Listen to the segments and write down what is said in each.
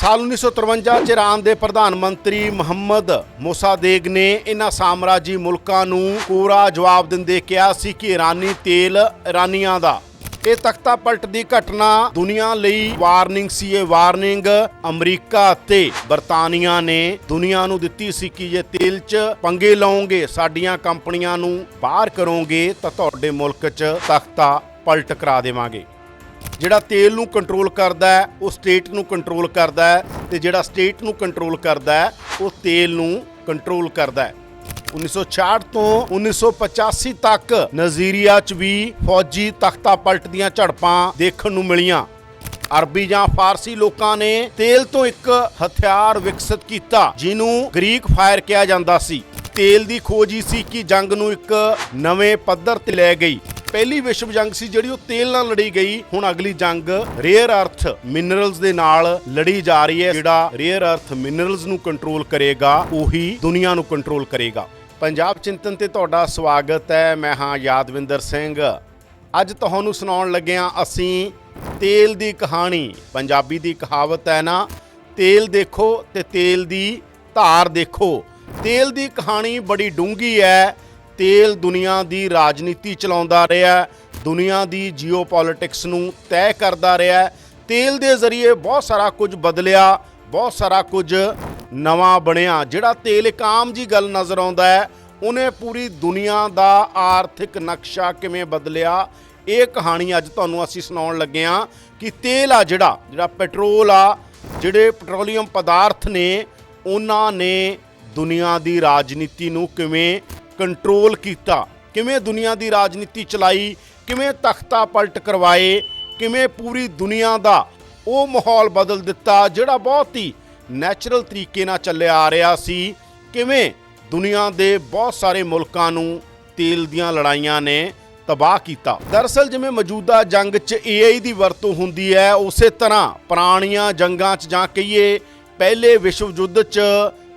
ਸਾਲ 1953 ਚ ਇਰਾਨ ਦੇ ਪ੍ਰਧਾਨ ਮੰਤਰੀ ਮੁਹੰਮਦ ਮੋਸਾਦੇਗ ਨੇ ਇਹਨਾਂ ਸਾਮਰਾਜੀ ਮੁਲਕਾਂ ਨੂੰ ਪੂਰਾ ਜਵਾਬ ਦਿੰਦੇ ਕਿਹਾ ਸੀ ਕਿ ਇਰਾਨੀ ਤੇਲ ਇਰਾਨੀਆਂ ਦਾ। ਇਹ ਤਖਤਾ ਪਲਟ ਦੀ ਘਟਨਾ ਦੁਨੀਆ ਲਈ ਵਾਰਨਿੰਗ ਸੀ। ਇਹ ਵਾਰਨਿੰਗ ਅਮਰੀਕਾ ਅਤੇ ਬਰਤਾਨੀਆ ਨੇ ਦੁਨੀਆ ਨੂੰ ਦਿੱਤੀ ਸੀ ਕਿ ਜੇ ਤੇਲ 'ਚ ਪੰਗੇ ਲਾਓਗੇ ਸਾਡੀਆਂ ਕੰਪਨੀਆਂ ਨੂੰ ਬਾਹਰ ਕਰੋਗੇ ਤਾਂ ਤੁਹਾਡੇ ਮੁਲਕ 'ਚ ਤਖਤਾ ਪਲਟ ਕਰਾ ਦੇਵਾਂਗੇ। ਜਿਹੜਾ ਤੇਲ ਨੂੰ ਕੰਟਰੋਲ ਕਰਦਾ ਹੈ, ਉਹ ਸਟੇਟ ਨੂੰ ਕੰਟਰੋਲ ਕਰਦਾ ਹੈ ਤੇ ਜਿਹੜਾ ਸਟੇਟ ਨੂੰ ਕੰਟਰੋਲ ਕਰਦਾ ਹੈ, ਉਹ ਤੇਲ ਨੂੰ ਕੰਟਰੋਲ ਕਰਦਾ ਹੈ। 1966 ਤੋਂ 1985 ਤੱਕ ਨਜ਼ੀਰੀਆ 'ਚ ਵੀ ਫੌਜੀ ਤਖਤਾ ਪਲਟ ਦੀਆਂ ਝੜਪਾਂ ਦੇਖਣ ਨੂੰ ਮਿਲੀਆਂ। ਅਰਬੀ ਜਾਂ ਫਾਰਸੀ ਲੋਕਾਂ ਨੇ ਤੇਲ ਤੋਂ ਇੱਕ ਹਥਿਆਰ ਵਿਕਸਿਤ ਕੀਤਾ, ਜਿਹਨੂੰ ਗ੍ਰੀਕ ਫਾਇਰ ਕਿਹਾ ਜਾਂਦਾ ਸੀ। ਤੇਲ ਦੀ ਖੋਜ ਹੀ ਸੀ ਕਿ ਜੰਗ ਨੂੰ ਇੱਕ ਨਵੇਂ ਪੱਧਰ ਤੇ ਲੈ ਗਈ। ਪਹਿਲੀ ਵਿਸ਼ਵ ਜੰਗ ਸੀ ਜਿਹੜੀ ਉਹ ਤੇਲ ਨਾਲ ਲੜੀ ਗਈ। ਹੁਣ ਅਗਲੀ ਜੰਗ ਰੇਅਰ ਅਰਥ ਮਿਨਰਲਸ ਦੇ ਨਾਲ ਲੜੀ ਜਾ ਰਹੀ ਹੈ। ਜਿਹੜਾ ਰੇਅਰ ਅਰਥ ਮਿਨਰਲਸ ਨੂੰ ਕੰਟਰੋਲ ਕਰੇਗਾ, ਉਹੀ ਦੁਨੀਆ ਨੂੰ ਕੰਟਰੋਲ ਕਰੇਗਾ। ਪੰਜਾਬ ਚਿੰਤਨ ਤੇ ਤੁਹਾਡਾ ਸਵਾਗਤ ਹੈ। ਮੈਂ ਹਾਂ ਯਾਦਵਿੰਦਰ ਸਿੰਘ। ਅੱਜ ਤੁਹਾਨੂੰ ਸੁਣਾਉਣ ਲੱਗਿਆਂ ਅਸੀਂ ਤੇਲ ਦੀ ਕਹਾਣੀ। ਪੰਜਾਬੀ ਦੀ ਕਹਾਵਤ ਹੈ ਨਾ, ਤੇਲ ਦੇਖੋ ਤੇ ਤੇਲ ਦੀ ਧਾਰ ਦੇਖੋ। ਤੇਲ ਦੀ ਕਹਾਣੀ ਬੜੀ ਡੂੰਘੀ ਹੈ। ਤੇਲ ਦੁਨੀਆ ਦੀ ਰਾਜਨੀਤੀ ਚਲਾਉਂਦਾ ਰਿਹਾ ਦੁਨੀਆ ਦੀ ਜੀਓਪੋਲਿਟਿਕਸ ਨੂੰ ਤੈਅ ਕਰਦਾ ਰਿਹਾ ਤੇਲ ਦੇ ਜ਼ਰੀਏ ਬਹੁਤ ਸਾਰਾ ਕੁਝ ਬਦਲਿਆ, ਬਹੁਤ ਸਾਰਾ ਕੁਝ ਨਵਾਂ ਬਣਿਆ। ਜਿਹੜਾ ਤੇਲ ਇੱਕ ਆਮ ਜੀ ਗੱਲ ਨਜ਼ਰ ਆਉਂਦਾ ਹੈ, ਉਹਨੇ ਪੂਰੀ ਦੁਨੀਆ ਦਾ ਆਰਥਿਕ ਨਕਸ਼ਾ ਕਿਵੇਂ ਬਦਲਿਆ? ਇਹ ਕਹਾਣੀ ਅੱਜ ਤੁਹਾਨੂੰ ਅਸੀਂ ਸੁਣਾਉਣ ਲੱਗੇ ਹਾਂ ਕਿ ਤੇਲ ਆ ਜਿਹੜਾ ਜਿਹੜਾ ਪੈਟਰੋਲ ਆ, ਜਿਹੜੇ ਪੈਟਰੋਲੀਅਮ ਪਦਾਰਥ ਨੇ, ਉਹਨਾਂ ਨੇ ਦੁਨੀਆ ਦੀ ਰਾਜਨੀਤੀ ਨੂੰ ਕਿਵੇਂ ਕੰਟਰੋਲ ਕੀਤਾ। ਕਿਵੇਂ ਦੁਨੀਆ ਦੀ ਰਾਜਨੀਤੀ ਚਲਾਈ, ਕਿਵੇਂ ਤਖਤਾ ਪਲਟ ਕਰਵਾਏ, ਕਿਵੇਂ ਪੂਰੀ ਦੁਨੀਆ ਦਾ ਉਹ ਮਾਹੌਲ ਬਦਲ ਦਿੱਤਾ, ਜਿਹੜਾ ਬਹੁਤ ਹੀ ਨੈਚੁਰਲ ਤਰੀਕੇ ਨਾਲ ਚੱਲਿਆ ਆ ਰਿਹਾ ਸੀ। ਕਿਵੇਂ ਦੁਨੀਆ ਦੇ ਬਹੁਤ ਸਾਰੇ ਮੁਲਕਾਂ ਨੂੰ ਤੇਲ ਦੀਆਂ ਲੜਾਈਆਂ ਨੇ ਤਬਾਹ ਕੀਤਾ। ਦਰਅਸਲ ਜਿਵੇਂ ਮੌਜੂਦਾ ਜੰਗ 'ਚ AI ਦੀ ਵਰਤੋਂ ਹੁੰਦੀ ਹੈ, ਉਸੇ ਤਰ੍ਹਾਂ ਪੁਰਾਣੀਆਂ ਜੰਗਾਂ 'ਚ ਜਾਂ ਕਹੀਏ ਪਹਿਲੇ ਵਿਸ਼ਵ ਯੁੱਧ 'ਚ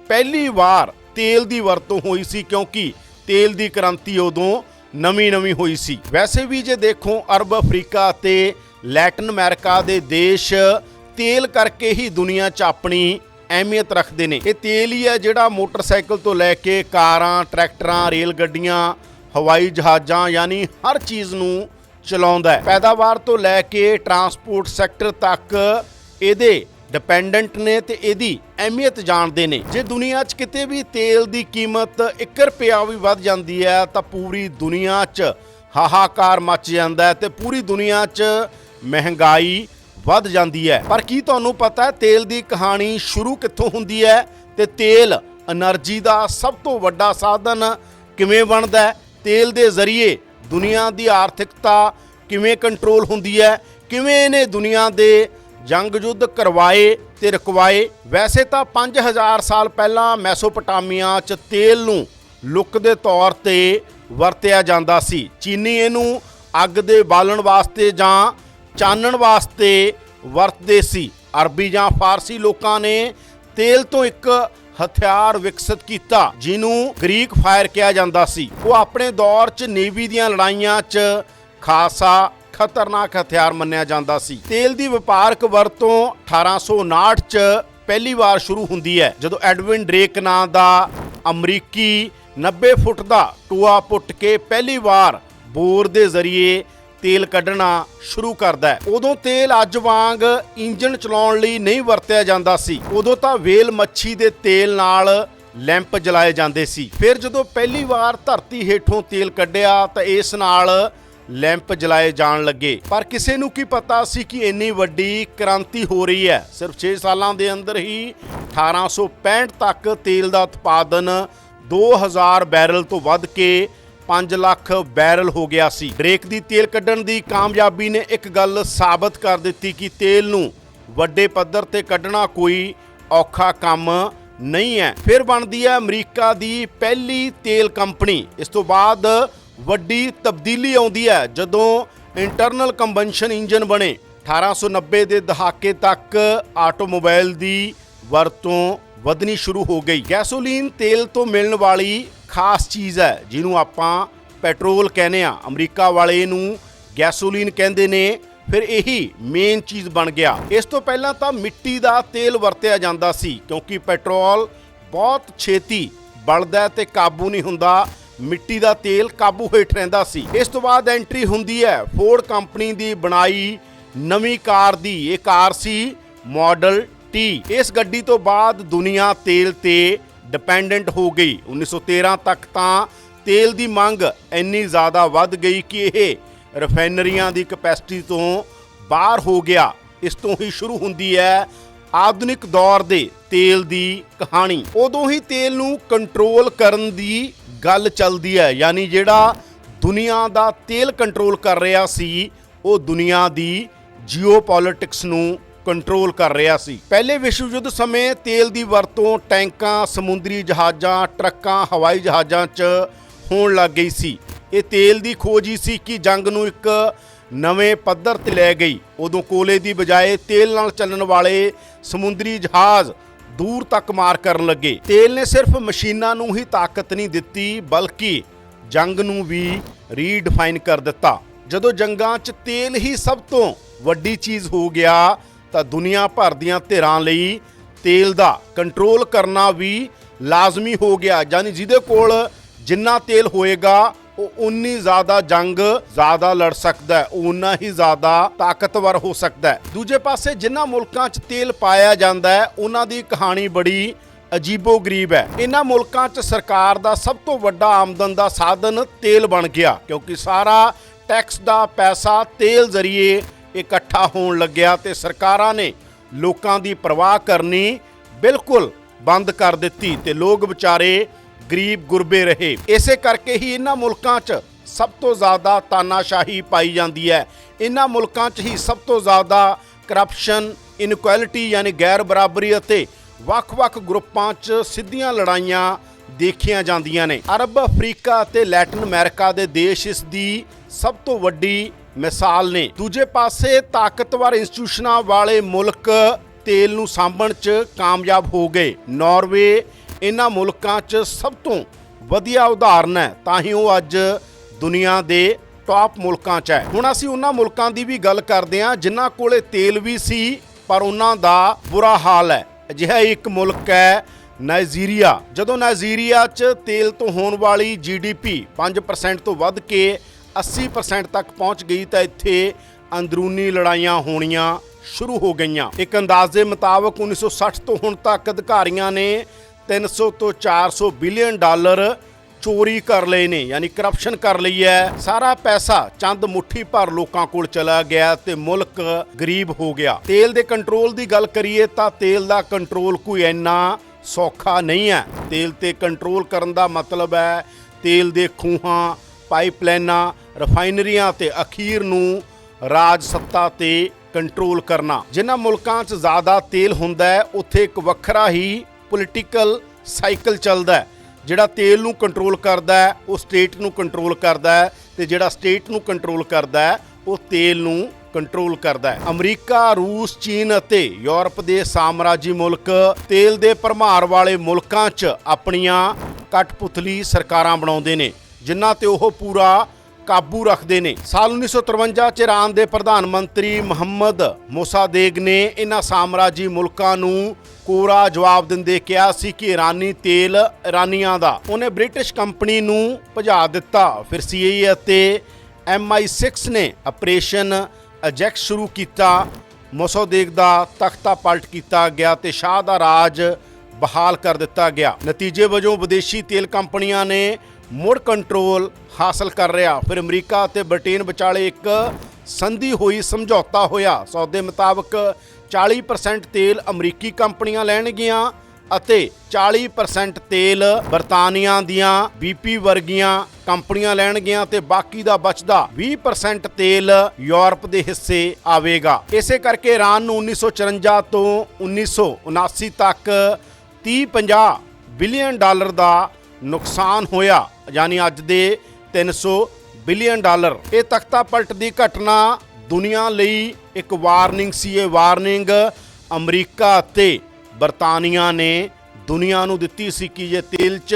ਪਹਿਲੀ ਵਾਰ ਤੇਲ ਦੀ ਵਰਤੋਂ ਹੋਈ ਸੀ, ਕਿਉਂਕਿ ਤੇਲ ਦੀ ਕ੍ਰਾਂਤੀ ਉਦੋਂ ਨਵੀਂ-ਨਵੀਂ ਹੋਈ ਸੀ। ਵੈਸੇ ਵੀ ਜੇ ਦੇਖੋ, ਅਰਬ ਅਫਰੀਕਾ ਅਤੇ ਲੈਟਿਨ ਅਮਰੀਕਾ ਦੇ ਦੇਸ਼ ਤੇਲ ਕਰਕੇ ਹੀ ਦੁਨੀਆ 'ਚ ਆਪਣੀ ਅਹਿਮੀਅਤ ਰੱਖਦੇ ਨੇ। ਇਹ ਤੇਲ ਹੀ ਹੈ ਜਿਹੜਾ ਮੋਟਰਸਾਈਕਲ ਤੋਂ ਲੈ ਕੇ ਕਾਰਾਂ, ਟਰੈਕਟਰਾਂ, ਰੇਲ ਗੱਡੀਆਂ, ਹਵਾਈ ਜਹਾਜ਼ਾਂ ਯਾਨੀ ਹਰ ਚੀਜ਼ ਨੂੰ ਚਲਾਉਂਦਾ ਹੈ। ਪੈਦਾਵਾਰ ਤੋਂ ਲੈ ਕੇ ਟਰਾਂਸਪੋਰਟ ਸੈਕਟਰ ਤੱਕ ਇਹਦੇ ਡਿਪੈਂਡੈਂਟ ਨੇ ਤੇ ਇਹਦੀ ਅਹਿਮੀਅਤ ਜਾਣਦੇ ਨੇ। ਜੇ ਦੁਨੀਆ 'ਚ ਕਿਤੇ ਵੀ ਤੇਲ ਦੀ ਕੀਮਤ 1 ਰੁਪਿਆ ਵੀ ਵੱਧ ਜਾਂਦੀ ਹੈ, ਤਾਂ ਪੂਰੀ ਦੁਨੀਆ 'ਚ ਹਾਹਾਕਾਰ ਮਚ ਜਾਂਦਾ ਹੈ ਤੇ ਪੂਰੀ ਦੁਨੀਆ 'ਚ ਮਹਿੰਗਾਈ ਵੱਧ ਜਾਂਦੀ ਹੈ। ਪਰ ਕੀ ਤੁਹਾਨੂੰ ਪਤਾ ਹੈ, ਤੇਲ ਦੀ ਕਹਾਣੀ ਸ਼ੁਰੂ ਕਿੱਥੋਂ ਹੁੰਦੀ ਹੈ ਤੇ ਤੇਲ એનર્ਜੀ ਦਾ ਸਭ ਤੋਂ ਵੱਡਾ ਸਾਧਨ ਕਿਵੇਂ ਬਣਦਾ ਹੈ? ਤੇਲ ਦੇ ਜ਼ਰੀਏ ਦੁਨੀਆ ਦੀ ਆਰਥਿਕਤਾ ਕਿਵੇਂ ਕੰਟਰੋਲ ਹੁੰਦੀ ਹੈ? ਕਿਵੇਂ ਇਹਨੇ ਦੁਨੀਆ ਦੇ ਜੰਗ ਯੁੱਧ ਕਰਵਾਏ ਤੇ ਰੁਕਵਾਏ। ਵੈਸੇ ਤਾਂ 5000 ਸਾਲ ਪਹਿਲਾਂ ਮੈਸੋਪੋਟਾਮੀਆ 'ਚ ਤੇਲ ਨੂੰ ਲੁੱਕ ਦੇ ਤੌਰ ਤੇ ਵਰਤਿਆ ਜਾਂਦਾ ਸੀ। ਚੀਨੀ ਇਹਨੂੰ ਅੱਗ ਦੇ ਬਾਲਣ ਵਾਸਤੇ ਜਾਂ ਚਾਨਣ ਵਾਸਤੇ ਵਰਤਦੇ ਸੀ। ਅਰਬੀ ਜਾਂ ਫਾਰਸੀ ਲੋਕਾਂ ਨੇ ਤੇਲ ਤੋਂ ਇੱਕ ਹਥਿਆਰ ਵਿਕਸਿਤ ਕੀਤਾ, ਜਿਹਨੂੰ ਗ੍ਰੀਕ ਫਾਇਰ ਕਿਹਾ ਜਾਂਦਾ ਸੀ। ਉਹ ਆਪਣੇ ਦੌਰ 'ਚ ਨੇਵੀ ਦੀਆਂ ਲੜਾਈਆਂ 'ਚ ਖਾਸਾ ਖਤਰਨਾਕ ਹਥਿਆਰ ਮੰਨਿਆ ਜਾਂਦਾ ਸੀ। ਤੇਲ ਦੀ ਵਪਾਰਕ ਵਰਤੋਂ 1859 'ਚ ਪਹਿਲੀ ਵਾਰ ਸ਼ੁਰੂ ਹੁੰਦੀ ਹੈ, ਜਦੋਂ ਐਡਵਿਨ ਡ੍ਰੇਕ ਨਾਂ ਦਾ ਅਮਰੀਕੀ 90 ਫੁੱਟ ਦਾ ਟੂਆ ਪੁੱਟ ਕੇ ਪਹਿਲੀ ਵਾਰ ਬੋਰ ਦੇ ਜ਼ਰੀਏ ਤੇਲ ਕੱਢਣਾ ਸ਼ੁਰੂ ਕਰਦਾ ਹੈ। ਉਦੋਂ ਤੇਲ ਅੱਜ ਵਾਂਗ ਇੰਜਨ ਚਲਾਉਣ ਲਈ ਨਹੀਂ ਵਰਤਿਆ ਜਾਂਦਾ ਸੀ। ਉਦੋਂ ਤਾਂ ਵੇਲ ਮੱਛੀ ਦੇ ਤੇਲ ਨਾਲ ਲੈਂਪ ਜਲਾਏ ਜਾਂਦੇ ਸੀ। ਫਿਰ ਜਦੋਂ ਪਹਿਲੀ ਵਾਰ ਧਰਤੀ ਹੇਠੋਂ ਤੇਲ ਕੱਢਿਆ ਤਾਂ ਇਸ ਨਾਲ ਲੈਂਪ ਜਲਾਏ ਜਾਣ ਲੱਗੇ। ਪਰ ਕਿਸੇ ਨੂੰ ਕੀ ਪਤਾ ਸੀ ਕਿ ਇੰਨੀ ਵੱਡੀ ਕ੍ਰਾਂਤੀ ਹੋ ਰਹੀ ਹੈ। ਸਿਰਫ 6 ਸਾਲਾਂ ਦੇ ਅੰਦਰ ਹੀ 1865 ਤੱਕ ਤੇਲ ਦਾ ਉਤਪਾਦਨ 2000 ਬੈਰਲ ਤੋਂ ਵੱਧ ਕੇ 5 ਲੱਖ ਬੈਰਲ ਹੋ ਗਿਆ ਸੀ। ਡਰੇਕ ਦੀ ਤੇਲ ਕੱਢਣ ਦੀ ਕਾਮਯਾਬੀ ਨੇ ਇੱਕ ਗੱਲ ਸਾਬਤ ਕਰ ਦਿੱਤੀ ਕਿ ਤੇਲ ਨੂੰ ਵੱਡੇ ਪੱਧਰ ਤੇ ਕੱਢਣਾ ਕੋਈ ਔਖਾ ਕੰਮ ਨਹੀਂ ਹੈ। ਫਿਰ ਬਣਦੀ ਹੈ ਅਮਰੀਕਾ ਦੀ ਪਹਿਲੀ ਤੇਲ ਕੰਪਨੀ। ਇਸ ਤੋਂ ਬਾਅਦ ਵੱਡੀ ਤਬਦੀਲੀ ਆਉਂਦੀ ਹੈ ਜਦੋਂ ਇੰਟਰਨਲ ਕੰਬਨਸ਼ਨ ਇੰਜਨ ਬਣੇ। 1890 ਦੇ ਦਹਾਕੇ ਤੱਕ ਆਟੋਮੋਬਾਈਲ ਦੀ ਵਰਤੋਂ ਵਧਣੀ ਸ਼ੁਰੂ ਹੋ ਗਈ। ਗੈਸੋਲੀਨ ਤੇਲ ਤੋਂ ਮਿਲਣ ਵਾਲੀ ਖਾਸ ਚੀਜ਼ ਹੈ, ਜਿਹਨੂੰ ਆਪਾਂ ਪੈਟਰੋਲ ਕਹਿੰਦੇ ਆ ਅਮਰੀਕਾ ਵਾਲੇ ਨੂੰ ਗੈਸੋਲੀਨ ਕਹਿੰਦੇ ਨੇ, ਫਿਰ ਇਹੀ ਮੇਨ ਚੀਜ਼ ਬਣ ਗਿਆ। ਇਸ ਤੋਂ ਪਹਿਲਾਂ ਤਾਂ ਮਿੱਟੀ ਦਾ ਤੇਲ ਵਰਤਿਆ ਜਾਂਦਾ ਸੀ, ਕਿਉਂਕਿ ਪੈਟਰੋਲ ਬਹੁਤ ਛੇਤੀ ਬਲਦਾ ਹੈ ਤੇ ਕਾਬੂ ਨਹੀਂ ਹੁੰਦਾ। ਮਿੱਟੀ ਦਾ ਤੇਲ ਕਾਬੂ ਹੇਠ ਰਹਿੰਦਾ ਸੀ। ਇਸ ਤੋਂ ਬਾਅਦ ਐਂਟਰੀ ਹੁੰਦੀ ਹੈ ਫੋਰਡ ਕੰਪਨੀ ਦੀ ਬਣਾਈ ਨਵੀਂ ਕਾਰ ਦੀ। ਇਹ ਕਾਰ ਸੀ ਮਾਡਲ ਟੀ ਇਸ ਗੱਡੀ ਤੋਂ ਬਾਅਦ ਦੁਨੀਆ ਤੇਲ ਤੇ ਡਿਪੈਂਡੈਂਟ ਹੋ ਗਈ। 1913 ਤੱਕ ਤਾਂ ਤੇਲ ਦੀ ਮੰਗ ਇੰਨੀ ਜ਼ਿਆਦਾ ਵੱਧ ਗਈ ਕਿ ਇਹ ਰਿਫਾਈਨਰੀਆਂ ਦੀ ਕਪੈਸਿਟੀ ਤੋਂ ਬਾਹਰ ਹੋ ਗਿਆ। ਇਸ ਤੋਂ ਹੀ ਸ਼ੁਰੂ ਹੁੰਦੀ ਹੈ ਆਧੁਨਿਕ ਦੌਰ ਦੇ ਤੇਲ ਦੀ ਕਹਾਣੀ। ਉਦੋਂ ਹੀ ਤੇਲ ਨੂੰ ਕੰਟਰੋਲ ਕਰਨ ਦੀ ਗੱਲ ਚੱਲਦੀ ਹੈ, ਯਾਨੀ ਜਿਹੜਾ ਦੁਨੀਆ ਦਾ ਤੇਲ ਕੰਟਰੋਲ ਕਰ ਰਿਹਾ ਸੀ, ਉਹ ਦੁਨੀਆ ਦੀ ਜੀਓਪੋਲਿਟਿਕਸ ਨੂੰ ਕੰਟਰੋਲ ਕਰ ਰਿਹਾ ਸੀ। ਪਹਿਲੇ ਵਿਸ਼ਵ ਯੁੱਧ ਸਮੇਂ ਤੇਲ ਦੀ ਵਰਤੋਂ ਟੈਂਕਾਂ, ਸਮੁੰਦਰੀ ਜਹਾਜ਼ਾਂ, ਟਰੱਕਾਂ, ਹਵਾਈ ਜਹਾਜ਼ਾਂ 'ਚ ਹੋਣ ਲੱਗ ਗਈ ਸੀ। ਇਹ ਤੇਲ ਦੀ ਖੋਜ ਹੀ ਸੀ ਕਿ ਜੰਗ ਨੂੰ ਇੱਕ ਨਵੇਂ ਪੱਧਰ ਤੇ ਲੈ ਗਈ। ਉਦੋਂ ਕੋਲੇ ਦੀ ਬਜਾਏ ਤੇਲ ਨਾਲ ਚੱਲਣ ਵਾਲੇ ਸਮੁੰਦਰੀ ਜਹਾਜ਼ ਦੂਰ ਤੱਕ ਮਾਰ ਕਰਨ ਲੱਗੇ। ਤੇਲ ਨੇ ਸਿਰਫ ਮਸ਼ੀਨਾਂ ਨੂੰ ਹੀ ਤਾਕਤ ਨਹੀਂ ਦਿੱਤੀ, ਬਲਕਿ ਜੰਗ ਨੂੰ ਵੀ ਰੀਡਿਫਾਈਨ ਕਰ ਦਿੱਤਾ। ਜਦੋਂ ਜੰਗਾਂ 'ਚ ਤੇਲ ਹੀ ਸਭ ਤੋਂ ਵੱਡੀ ਚੀਜ਼ ਹੋ ਗਿਆ, ਤਾਂ ਦੁਨੀਆ ਭਰ ਦੀਆਂ ਧਿਰਾਂ ਲਈ ਤੇਲ ਦਾ ਕੰਟਰੋਲ ਕਰਨਾ ਵੀ ਲਾਜ਼ਮੀ ਹੋ ਗਿਆ। ਯਾਨੀ ਜਿਹਦੇ ਕੋਲ ਜਿੰਨਾ ਤੇਲ ਹੋਏਗਾ ਉਹ ਉਨੀ ਜ਼ਿਆਦਾ ਜੰਗ ਜ਼ਿਆਦਾ ਲੜ ਸਕਦਾ ਹੈ ਉਨਾ ਹੀ ਜ਼ਿਆਦਾ ਤਾਕਤਵਰ ਹੋ ਸਕਦਾ ਹੈ। ਦੂਜੇ ਪਾਸੇ ਜਿਨ੍ਹਾਂ ਮੁਲਕਾਂ 'ਚ ਤੇਲ ਪਾਇਆ ਜਾਂਦਾ ਹੈ, ਉਹਨਾਂ ਦੀ ਕਹਾਣੀ ਬੜੀ ਅਜੀਬੋ-ਗਰੀਬ ਹੈ। ਇਹਨਾਂ ਮੁਲਕਾਂ 'ਚ ਸਰਕਾਰ ਦਾ ਸਭ ਤੋਂ ਵੱਡਾ ਆਮਦਨ ਦਾ ਸਾਧਨ ਤੇਲ ਬਣ ਗਿਆ, ਕਿਉਂਕਿ ਸਾਰਾ ਟੈਕਸ ਦਾ ਪੈਸਾ ਤੇਲ ਜ਼ਰੀਏ ਇਕੱਠਾ ਹੋਣ ਲੱਗਿਆ ਤੇ ਸਰਕਾਰਾਂ ਨੇ ਲੋਕਾਂ ਦੀ ਪਰਵਾਹ ਕਰਨੀ ਬਿਲਕੁਲ ਬੰਦ ਕਰ ਦਿੱਤੀ ਤੇ ਲੋਕ ਵਿਚਾਰੇ ਗਰੀਬ ਗੁਰਬੇ ਰਹੇ। ਇਸੇ ਕਰਕੇ ਹੀ ਇਹਨਾਂ ਮੁਲਕਾਂ 'ਚ ਸਭ ਤੋਂ ਜ਼ਿਆਦਾ ਤਾਨਾਸ਼ਾਹੀ ਪਾਈ ਜਾਂਦੀ ਹੈ। ਇਹਨਾਂ ਮੁਲਕਾਂ 'ਚ ਹੀ ਸਭ ਤੋਂ ਜ਼ਿਆਦਾ ਕਰਪਸ਼ਨ ਇਨਕੁਐਲਿਟੀ ਯਾਨੀ ਗੈਰ ਬਰਾਬਰੀ ਅਤੇ ਵੱਖ-ਵੱਖ ਗਰੁੱਪਾਂ 'ਚ ਸਿੱਧੀਆਂ ਲੜਾਈਆਂ ਦੇਖੀਆਂ ਜਾਂਦੀਆਂ ਨੇ। ਅਰਬ, ਅਫਰੀਕਾ ਅਤੇ ਲੈਟਿਨ ਅਮਰੀਕਾ ਦੇ ਦੇਸ਼ ਇਸ ਦੀ ਸਭ ਤੋਂ ਵੱਡੀ ਮਿਸਾਲ ਨੇ। ਦੂਜੇ ਪਾਸੇ ਤਾਕਤਵਰ ਇੰਸਟੀਟਿਊਸ਼ਨਾਂ ਵਾਲੇ ਮੁਲਕ ਤੇਲ ਨੂੰ ਸਾਂਭਣ 'ਚ ਕਾਮਯਾਬ ਹੋ ਗਏ। ਨਾਰਵੇ ਇਹਨਾਂ ਮੁਲਕਾਂ 'ਚ ਸਭ ਤੋਂ ਵਧੀਆ ਉਦਾਹਰਨ ਹੈ, ਤਾਂ ਹੀ ਉਹ ਅੱਜ ਦੁਨੀਆ ਦੇ ਟਾਪ ਮੁਲਕਾਂ 'ਚ ਹੈ। ਹੁਣ ਅਸੀਂ ਉਹਨਾਂ ਮੁਲਕਾਂ ਦੀ ਵੀ ਗੱਲ ਕਰਦੇ ਹਾਂ, ਜਿਨ੍ਹਾਂ ਕੋਲੇ ਤੇਲ ਵੀ ਸੀ, ਪਰ ਉਹਨਾਂ ਦਾ ਬੁਰਾ ਹਾਲ ਹੈ। ਅਜਿਹਾ ਇੱਕ ਮੁਲਕ ਹੈ ਨਾਈਜੀਰੀਆ। ਜਦੋਂ ਨਾਈਜੀਰੀਆ 'ਚ ਤੇਲ ਤੋਂ ਹੋਣ ਵਾਲੀ GDP 5% ਤੋਂ ਵੱਧ ਕੇ 80% ਤੱਕ ਪਹੁੰਚ ਗਈ, ਤਾਂ ਇੱਥੇ ਅੰਦਰੂਨੀ ਲੜਾਈਆਂ ਹੋਣੀਆਂ ਸ਼ੁਰੂ ਹੋ ਗਈਆਂ। ਇੱਕ ਅੰਦਾਜ਼ੇ ਮੁਤਾਬਕ 1960 ਤੋਂ ਹੁਣ ਤੱਕ ਅਧਿਕਾਰੀਆਂ ਨੇ 300 ਤੋਂ 400 ਬਿਲੀਅਨ ਡਾਲਰ ਚੋਰੀ ਕਰ ਲਏ ਨੇ, ਯਾਨੀ ਕਰਪਸ਼ਨ ਕਰ ਲਈ ਹੈ। ਸਾਰਾ ਪੈਸਾ ਚੰਦ ਮੁੱਠੀ ਭਰ ਲੋਕਾਂ ਕੋਲ ਚਲਾ ਗਿਆ ਤੇ ਮੁਲਕ ਗਰੀਬ ਹੋ ਗਿਆ। ਤੇਲ ਦੇ ਕੰਟਰੋਲ ਦੀ ਗੱਲ ਕਰੀਏ ਤਾਂ ਤੇਲ ਦਾ ਕੰਟਰੋਲ ਕੋਈ ਇੰਨਾ ਸੌਖਾ ਨਹੀਂ ਹੈ। ਤੇਲ ਤੇ ਕੰਟਰੋਲ ਕਰਨ ਦਾ ਮਤਲਬ ਹੈ ਤੇਲ ਦੇ ਖੂਹਾਂ, ਪਾਈਪਲਾਈਨਾਂ ਰਿਫਾਈਨਰੀਆਂ ਤੇ ਅਖੀਰ ਨੂੰ ਰਾਜ ਸੱਤਾ ਤੇ ਕੰਟਰੋਲ ਕਰਨਾ। ਜਿਨ੍ਹਾਂ ਮੁਲਕਾਂ 'ਚ ਜ਼ਿਆਦਾ ਤੇਲ ਹੁੰਦਾ ਹੈ, ਉੱਥੇ ਇੱਕ ਵੱਖਰਾ ਹੀ ਪੋਲੀਟੀਕਲ ਸਾਈਕਲ ਚੱਲਦਾ ਹੈ। ਜਿਹੜਾ ਤੇਲ ਨੂੰ ਕੰਟਰੋਲ ਕਰਦਾ ਹੈ, ਉਹ ਸਟੇਟ ਨੂੰ ਕੰਟਰੋਲ ਕਰਦਾ ਹੈ ਤੇ ਜਿਹੜਾ ਸਟੇਟ ਨੂੰ ਕੰਟਰੋਲ ਕਰਦਾ ਹੈ, ਉਹ ਤੇਲ ਨੂੰ ਕੰਟਰੋਲ ਕਰਦਾ ਹੈ। ਅਮਰੀਕਾ, ਰੂਸ, ਚੀਨ ਅਤੇ ਯੂਰਪ ਦੇ ਸਾਮਰਾਜੀ ਮੁਲਕ ਤੇਲ ਦੇ ਭਰਮਾਰ ਵਾਲੇ ਮੁਲਕਾਂ 'ਚ ਆਪਣੀਆਂ ਕਠਪੁਤਲੀ ਸਰਕਾਰਾਂ ਬਣਾਉਂਦੇ ਨੇ, ਜਿਨ੍ਹਾਂ ਤੇ ਉਹ ਪੂਰਾ ਕਾਬੂ ਰੱਖਦੇ ਨੇ। ਸਾਲ 1953 ਚ ਇਰਾਨ ਦੇ ਪ੍ਰਧਾਨ ਮੰਤਰੀ ਮੁਹੰਮਦ ਮੋਸਾਦੇਗ ਨੇ ਇਹਨਾਂ ਸਾਮਰਾਜੀ ਮੁਲਕਾਂ ਨੂੰ ਕੋਰਾ ਜਵਾਬ ਦਿੰਦੇ ਕਿਹਾ ਸੀ ਕਿ ਇਰਾਨੀ ਤੇਲ ਇਰਾਨੀਆਂ ਦਾ। ਉਹਨੇ ਬ੍ਰਿਟਿਸ਼ ਕੰਪਨੀ ਨੂੰ ਭਜਾ ਦਿੱਤਾ। ਫਿਰ ਸੀਆਈਏ ਅਤੇ MI6 ਨੇ ਆਪਰੇਸ਼ਨ ਅਜੈਕਟ ਸ਼ੁਰੂ ਕੀਤਾ। ਮੋਸਾਦੇਗ ਦਾ ਤਖਤਾ ਪਲਟ ਕੀਤਾ ਗਿਆ ਤੇ ਸ਼ਾਹ ਦਾ ਰਾਜ ਬਹਾਲ ਕਰ ਦਿੱਤਾ ਗਿਆ। ਨਤੀਜੇ ਵਜੋਂ ਵਿਦੇਸ਼ੀ ਤੇਲ ਕੰਪਨੀਆਂ ਨੇ ਮੁੜ ਕੰਟਰੋਲ ਹਾਸਲ ਕਰ ਰਿਹਾ। ਫਿਰ ਅਮਰੀਕਾ ਅਤੇ ਬ੍ਰਿਟੇਨ ਵਿਚਾਲੇ ਇੱਕ ਸੰਧੀ ਹੋਈ ਸਮਝੌਤਾ ਹੋਇਆ। ਸੌਦੇ ਮੁਤਾਬਕ 40% ਤੇਲ ਅਮਰੀਕੀ ਕੰਪਨੀਆਂ ਲੈਣਗੀਆਂ ਅਤੇ 40% ਤੇਲ ਬਰਤਾਨੀਆ ਦੀਆਂ BP ਵਰਗੀਆਂ ਕੰਪਨੀਆਂ ਲੈਣਗੀਆਂ ਤੇ ਬਾਕੀ ਦਾ ਬਚਦਾ 20% ਤੇਲ ਯੂਰਪ ਦੇ ਹਿੱਸੇ ਆਵੇਗਾ। ਇਸੇ ਕਰਕੇ ਈਰਾਨ ਨੂੰ 1954 ਤੋਂ 1979 ਤੱਕ 30-50 ਬਿਲੀਅਨ ਡਾਲਰ ਦਾ ਨੁਕਸਾਨ ਹੋਇਆ। ਯਾਨੀ ਅੱਜ ਦੇ 300 ਬਿਲੀਅਨ ਡਾਲਰ। ਇਹ ਤਖਤਾ ਪਲਟ ਦੀ ਘਟਨਾ ਦੁਨੀਆ ਲਈ ਇੱਕ ਵਾਰਨਿੰਗ ਸੀ। ਇਹ ਵਾਰਨਿੰਗ ਅਮਰੀਕਾ ਅਤੇ ਬਰਤਾਨੀਆ ਨੇ ਦੁਨੀਆ ਨੂੰ ਦਿੱਤੀ ਸੀ ਕਿ ਜੇ ਤੇਲ 'ਚ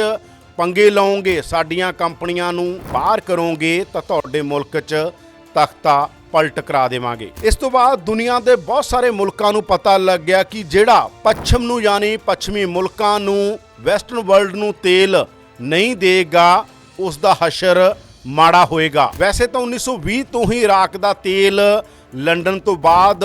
ਪੰਗੇ ਲਾਓਗੇ ਸਾਡੀਆਂ ਕੰਪਨੀਆਂ ਨੂੰ ਬਾਹਰ ਕਰੋਗੇ, ਤਾਂ ਤੁਹਾਡੇ ਮੁਲਕ 'ਚ ਤਖਤਾ ਪਲਟ ਕਰਾ ਦੇਵਾਂਗੇ। ਇਸ ਤੋਂ ਬਾਅਦ ਦੁਨੀਆ ਦੇ ਬਹੁਤ ਸਾਰੇ ਮੁਲਕਾਂ ਨੂੰ ਪਤਾ ਲੱਗ ਗਿਆ ਕਿ ਜਿਹੜਾ ਪੱਛਮ ਨੂੰ, ਯਾਨੀ ਪੱਛਮੀ ਮੁਲਕਾਂ ਨੂੰ, ਵੈਸਟਰਨ ਵਰਲਡ ਨੂੰ ਤੇਲ ਨਹੀਂ ਦੇਗਾ ਉਸ ਦਾ ਹਸ਼ਰ ਮਾੜਾ ਹੋਏਗਾ। ਵੈਸੇ ਤਾਂ 1920 ਤੋਂ ਹੀ ਇਰਾਕ ਦਾ ਤੇਲ ਲੰਡਨ ਤੋਂ ਬਾਅਦ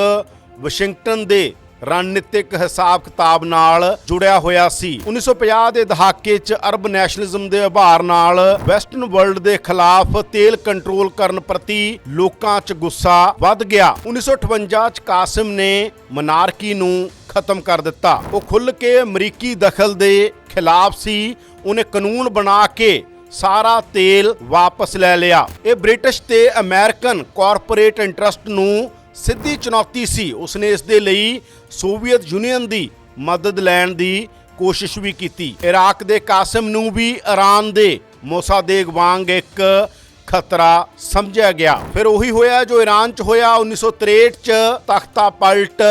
ਵਾਸ਼ਿੰਗਟਨ ਦੇ ਰਣਨੀਤਿਕ ਹਿਸਾਬ ਕਿਤਾਬ ਨਾਲ ਜੁੜਿਆ ਹੋਇਆ ਸੀ। 1950 ਦੇ ਦਹਾਕੇ 'ਚ ਅਰਬ ਨੈਸ਼ਨਲਿਜ਼ਮ ਦੇ ਆਭਾਰ ਨਾਲ ਵੈਸਟਰਨ ਵਰਲਡ ਦੇ ਖਿਲਾਫ ਤੇਲ ਕੰਟਰੋਲ ਕਰਨ ਪ੍ਰਤੀ ਲੋਕਾਂ 'ਚ ਗੁੱਸਾ ਵੱਧ ਗਿਆ। 1958 'ਚ ਕਾਸਿਮ ਨੇ ਮਨਾਰਕੀ ਨੂੰ ਖਤਮ ਕਰ ਦਿੱਤਾ। ਉਹ ਖੁੱਲ ਕੇ ਅਮਰੀਕੀ ਦਖਲ ਦੇ ਖਿਲਾਫ ਸੀ। ਉਹਨੇ ਕਾਨੂੰਨ ਬਣਾ ਕੇ ਸਾਰਾ ਤੇਲ ਵਾਪਸ ਲੈ ਲਿਆ। ਇਹ ਬ੍ਰਿਟਿਸ਼ ਤੇ ਅਮਰੀਕਨ ਕਾਰਪੋਰੇਟ ਇੰਟਰਸਟ ਨੂੰ ਸਿੱਧੀ ਚੁਣੌਤੀ ਸੀ। ਉਸਨੇ ਇਸ ਦੇ ਲਈ ਸੋਵੀਅਤ ਯੂਨੀਅਨ ਦੀ ਮਦਦ ਲੈਣ ਦੀ ਕੋਸ਼ਿਸ਼ ਵੀ ਕੀਤੀ। ਇਰਾਕ ਦੇ ਕਾਸਿਮ ਨੂੰ ਵੀ ਈਰਾਨ ਦੇ ਮੋਸਾਦੇਗ ਵਾਂਗ ਇੱਕ ਖਤਰਾ ਸਮਝਿਆ ਗਿਆ। ਫਿਰ ਉਹੀ ਹੋਇਆ ਜੋ ਈਰਾਨ 'ਚ ਹੋਇਆ। 1963 'ਚ ਤਖਤਾ ਪਲਟ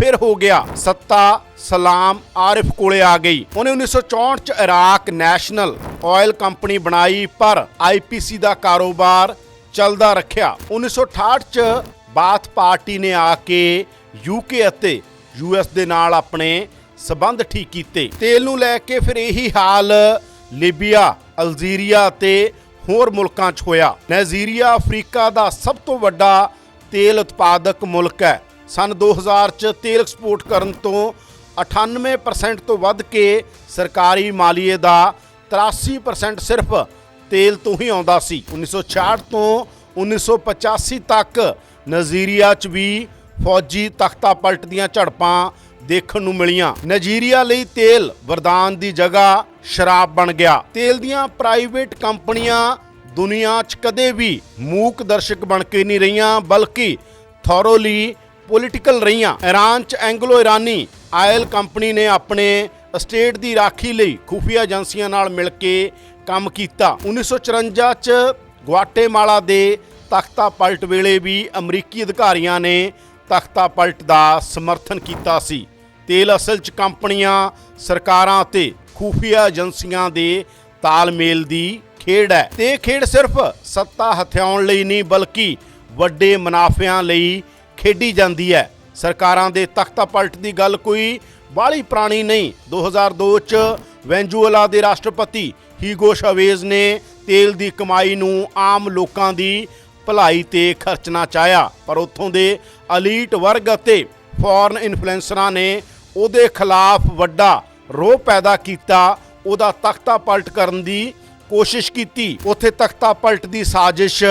ਫਿਰ ਹੋ ਗਿਆ ਸੱਤਾ, ਸਲਾਮ, ਆਰਿਫ ਕੋਲੇ ਆ ਗਈ। ਉਹਨੇ 1964 ਚ ਇਰਾਕ ਨੈਸ਼ਨਲ ਆਇਲ ਕੰਪਨੀ ਬਣਾਈ, ਪਰ ਆਈਪੀਸੀ ਦਾ ਕਾਰੋਬਾਰ ਚੱਲਦਾ ਰੱਖਿਆ। 1968 ਚ ਬਾਥ ਪਾਰਟੀ ਨੇ ਆ ਕੇ ਯੂਕੇ ਅਤੇ ਯੂਐਸ ਦੇ ਨਾਲ ਆਪਣੇ ਸਬੰਧ ਠੀਕ ਕੀਤੇ। ਤੇਲ ਨੂੰ ਲੈ ਕੇ ਫਿਰ ਇਹੀ ਹਾਲ ਲੀਬੀਆ, ਅਲਜੀਰੀਆ ਅਤੇ ਹੋਰ ਮੁਲਕਾਂ 'ਚ ਹੋਇਆ। ਨਾਈਜੀਰੀਆ ਅਫਰੀਕਾ ਦਾ ਸਭ ਤੋਂ ਵੱਡਾ ਤੇਲ ਉਤਪਾਦਕ ਮੁਲਕ ਹੈ। ਸਨ 2000 ਚ ਤੇਲ ਐਕਸਪੋਰਟ ਕਰਨ ਤੋਂ 98% ਤੋਂ ਵੱਧ ਕੇ ਸਰਕਾਰੀ ਮਾਲੀਏ ਦਾ 83% ਸਿਰਫ ਤੇਲ ਤੋਂ ਹੀ ਆਉਂਦਾ ਸੀ। 1966 ਤੋਂ 1985 ਤੱਕ ਨਾਈਜੀਰੀਆ 'ਚ ਵੀ ਫੌਜੀ ਤਖਤਾ ਪਲਟ ਦੀਆਂ ਝੜਪਾਂ ਦੇਖਣ ਨੂੰ ਮਿਲੀਆਂ। ਨਾਈਜੀਰੀਆ ਲਈ ਤੇਲ ਵਰਦਾਨ ਦੀ ਜਗ੍ਹਾ ਸ਼ਰਾਬ ਬਣ ਗਿਆ। ਤੇਲ ਦੀਆਂ ਪ੍ਰਾਈਵੇਟ ਕੰਪਨੀਆਂ ਦੁਨੀਆ 'ਚ ਕਦੇ ਵੀ ਮੂਕ ਦਰਸ਼ਕ ਬਣ ਕੇ ਨਹੀਂ ਰਹੀਆਂ, ਬਲਕਿ ਥੋਰੋਲੀ ਪੋਲੀਟੀਕਲ ਰਹੀਆਂ। ਈਰਾਨ 'ਚ ਐਂਗਲੋ ਇਰਾਨੀ ਆਇਲ ਕੰਪਨੀ ਨੇ ਆਪਣੇ ਸਟੇਟ ਦੀ ਰਾਖੀ ਲਈ ਖੁਫੀਆ ਏਜੰਸੀਆਂ ਨਾਲ ਮਿਲ ਕੇ ਕੰਮ ਕੀਤਾ। 1954 'ਚ ਗੁਆਟੇਮਾਲਾ ਦੇ ਤਖਤਾ ਪਲਟ ਵੇਲੇ ਵੀ ਅਮਰੀਕੀ ਅਧਿਕਾਰੀਆਂ ਨੇ ਤਖਤਾ ਪਲਟ ਦਾ ਸਮਰਥਨ ਕੀਤਾ ਸੀ। ਤੇਲ ਅਸਲ 'ਚ ਕੰਪਨੀਆਂ, ਸਰਕਾਰਾਂ ਅਤੇ ਖੁਫੀਆ ਏਜੰਸੀਆਂ ਦੇ ਤਾਲਮੇਲ ਦੀ ਖੇਡ ਹੈ। ਤੇ ਖੇਡ ਸਿਰਫ ਸੱਤਾ ਹਥਿਆਉਣ ਲਈ ਨਹੀਂ, ਬਲਕਿ ਵੱਡੇ ਮੁਨਾਫਿਆਂ ਲਈ ਖੇਡੀ ਜਾਂਦੀ ਹੈ। ਸਰਕਾਰਾਂ ਦੇ ਤਖਤਾ ਪਲਟ ਦੀ ਗੱਲ ਕੋਈ ਬਾਹਲੀ ਪੁਰਾਣੀ ਨਹੀਂ। 2002 ਚ ਵੈਂਜੂਏਲਾ ਦੇ ਰਾਸ਼ਟਰਪਤੀ ਹੀਗੋ ਸ਼ਾਵੇਜ਼ ਨੇ ਤੇਲ ਦੀ ਕਮਾਈ ਨੂੰ ਆਮ ਲੋਕਾਂ ਦੀ ਭਲਾਈ ਤੇ ਖਰਚਣਾ ਚਾਹਿਆ। ਪਰ ਉੱਥੋਂ ਦੇ ਅਲੀਟ ਵਰਗ ਅਤੇ ਫੋਰਨ ਇਨਫਲੂਐਂਸਰਾਂ ਨੇ ਉਹਦੇ ਖਿਲਾਫ ਵੱਡਾ ਰੋਹ ਪੈਦਾ ਕੀਤਾ। ਉਹਦਾ ਤਖਤਾ ਪਲਟ ਕਰਨ ਦੀ ਕੋਸ਼ਿਸ਼ ਕੀਤੀ। ਉੱਥੇ ਤਖਤਾ ਪਲਟ ਦੀ ਸਾਜ਼ਿਸ਼